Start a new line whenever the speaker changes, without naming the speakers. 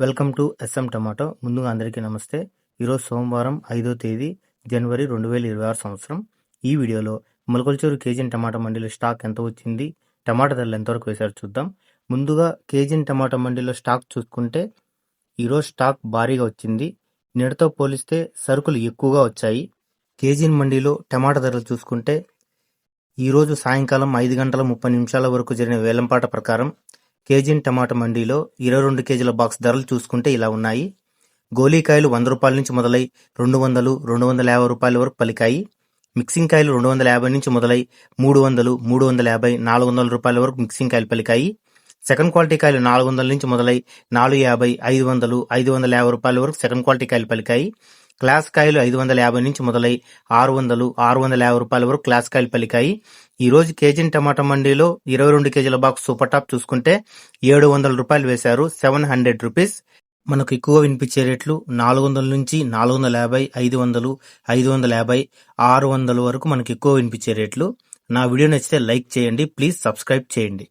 Welcome to S M tomato. ముందుగా అందరికీ నమస్తే. ఈరోజు సోమవారం ఐదో తేదీ జనవరి రెండు వేల ఇరవై ఆరు సంవత్సరం. ఈ వీడియోలో మొలకల్చూరు కేజీన్ టమాటా మండీలో స్టాక్ ఎంత వచ్చింది టమాటా ధరలు ఎంతవరకు వేశారు చూద్దాం. ముందుగా కేజీన్ టమాటా మండీలో స్టాక్ చూసుకుంటే ఈరోజు స్టాక్ భారీగా వచ్చింది. నిడతో పోలిస్తే సరుకులు ఎక్కువగా వచ్చాయి. కేజీన్ మండీలో టమాటా ధరలు చూసుకుంటే ఈరోజు సాయంకాలం ఐదు గంటల ముప్పై నిమిషాల వరకు జరిగిన వేలంపాట ప్రకారం కేజీన్ టమాటా మండీలో ఇరవై రెండు కేజీల బాక్స్ ధరలు చూసుకుంటే ఇలా ఉన్నాయి. గోలీకాయలు వంద రూపాయల నుంచి మొదలై రెండు వందలు రెండు వందల యాభై రూపాయల వరకు పలికాయి. మిక్సింగ్ కాయలు రెండు వందల యాభై నుంచి మొదలై మూడు వందలు మూడు వందల యాభై నాలుగు వందల రూపాయల వరకు మిక్సింగ్ కాయలు పలికాయి. సెకండ్ క్వాలిటీ కాయలు నాలుగు వందల నుంచి మొదలై నాలుగు యాభై ఐదు వందలు ఐదు వందల యాభై రూపాయల వరకు సెకండ్ క్వాలిటీ కాయలు పలికాయి. క్లాస్ కాయలు ఐదు వందల యాభై నుంచి మొదలై ఆరు వందలు ఆరు వందల యాభై రూపాయల వరకు క్లాస్ కాయలు పలికాయి. ఈ రోజు కేజీన్ టమాటా మండీలో ఇరవై రెండు కేజీల బాక్స్ సూపర్ టాప్ చూసుకుంటే ఏడు వందల రూపాయలు వేశారు సెవెన్ హండ్రెడ్ రూపీస్. మనకు ఎక్కువ వినిపించే రేట్లు నాలుగు వందల నుంచి నాలుగు వందల యాభై ఐదు వందలు ఐదు వందల యాభై ఆరు వందల వరకు మనకు ఎక్కువ వినిపించే రేట్లు. నా వీడియో నచ్చితే లైక్ చేయండి ప్లీజ్ సబ్స్క్రైబ్ చేయండి.